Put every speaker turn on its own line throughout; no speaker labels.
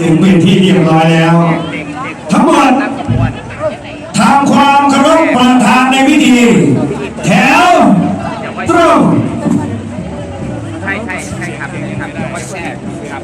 ถึงเป็นที่เรียบร้อยแล้ว ทั้งหมดทำความเคารพประธานในพิธี แถวตรง
ใช่ใช่ใช่ครับครับวัดแช่ครับ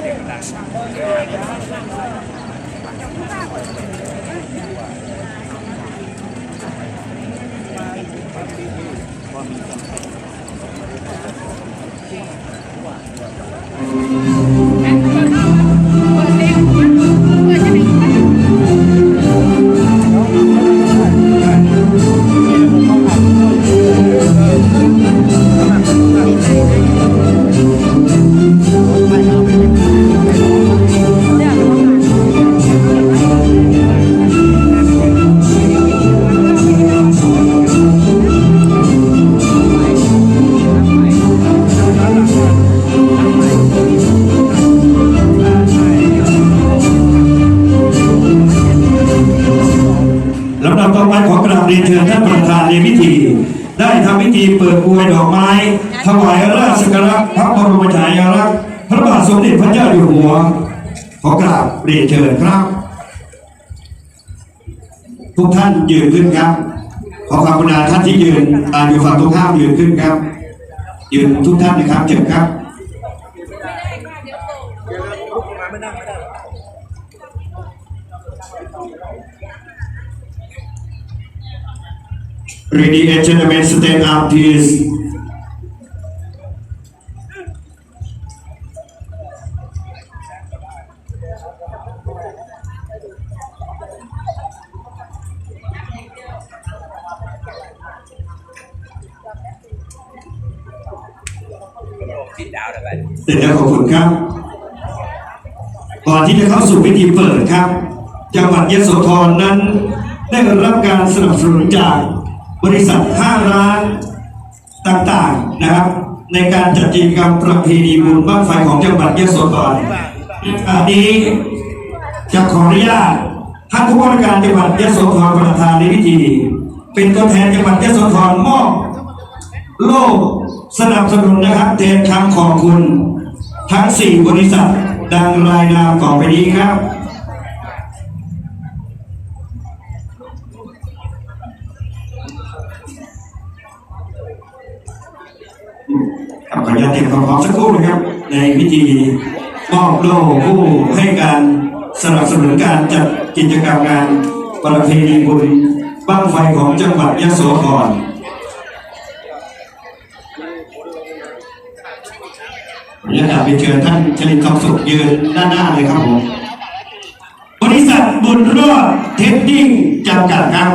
รียนเชิญท่านประธานในพิธี ได้ทำพิธีเปิดอวยดอกไม้ ถวายราชสักการะพระบรมฉายาลักษณ์พระบาทสมเด็จพระเจ้าอยู่หัว ขอกราบเรียนเชิญครับ ทุกท่านยืนขึ้นครับ ขอความกรุณาท่านที่ยืนอ่าอยู่ฝั่งตรงข้ามยืนขึ้นครับ ยืนทุกท่านนะครับเชิญครับ Ladies and gentlemen, stand up, please.
ติดดาวเลยไป
เสร็จแล้วขอบคุณครับก่อนที่จะเข้าสู่พิธีเปิดครับ จังหวัดยโสธรนั้น ได้รับการสนับสนุนจาก บริษัทห้างร้านต่างๆนะครับ ในการจัดกิจกรรมประเพณีบุญบ้างไฟของจังหวัดยะโสธรอันนี้จะขออนุญาตท่านผู้ว่าการจังหวัดยะโสธรประธานในพิธี เป็นตัวแทนจังหวัดยะโสธรมอบโลกสนับสนุนนะครับแทนคำขอบคุณ ทั้ง 4 บริษัทดังรายนามต่อไปนี้ครับ ครับขออนุญาตเตรียมความพร้อมสักครู่นะครับ ในพิธีมอบโล่ผู้ให้การสนับสนุนการจัดกิจกรรมงานประเพณีบุญบ้างไฟของจังหวัดยะโสธรผมอยากไปเชิญท่านชลินทองสุขยืนด้านหน้าเลยครับผม บริษัทบุญรอดเทปดิ้งจำกัดครับ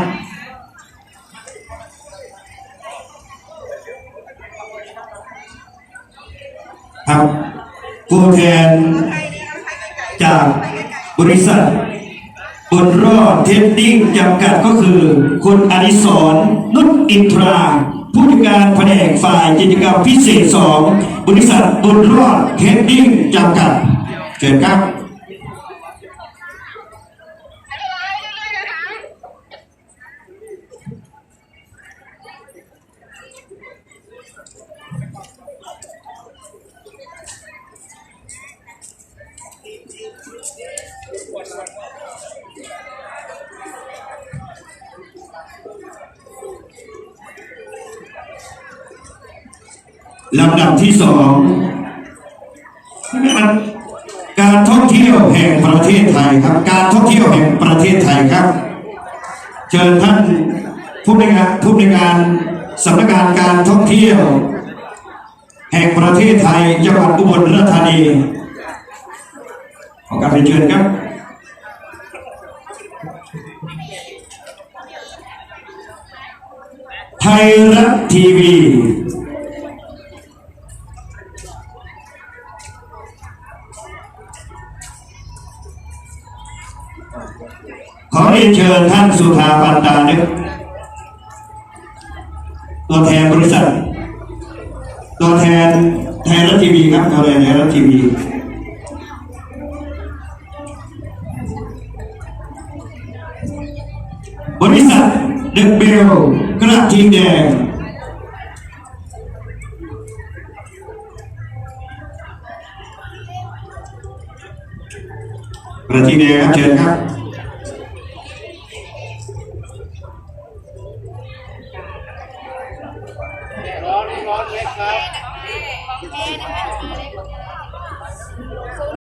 ครับผู้แทนจากบริษัทบุญรอดเทปดิ้งจำกัดก็คือ คุณอดิศรนุชอินทรา ผู้จัดการแผนกฝ่ายกิจกรรมพิเศษสองบริษัทบุญรอดเทปดิ้งจำกัดเชิญครับ ลำดับที่สองการท่องเที่ยวแห่งประเทศไทยครับ การท่องเที่ยวแห่งประเทศไทยครับ เชิญท่านผู้ในวยงานผู้ในวยงานสำนักงานการท่องเที่ยว แห่งประเทศไทยจังหวัดอุบลราชธานีขอการเชิญครับไทยรัฐทีวี เรียนเชิญท่านสุธาปันดานึกตัวแทนบริษัทตัวแทนไทยรัฐทีวีครับตัวแทนไทยรัฐทีวีบริษัทเดอะเบลกระทิงแดงประทีเดครับเชิญครับ
ร้อนร้อนเล็ก ครับ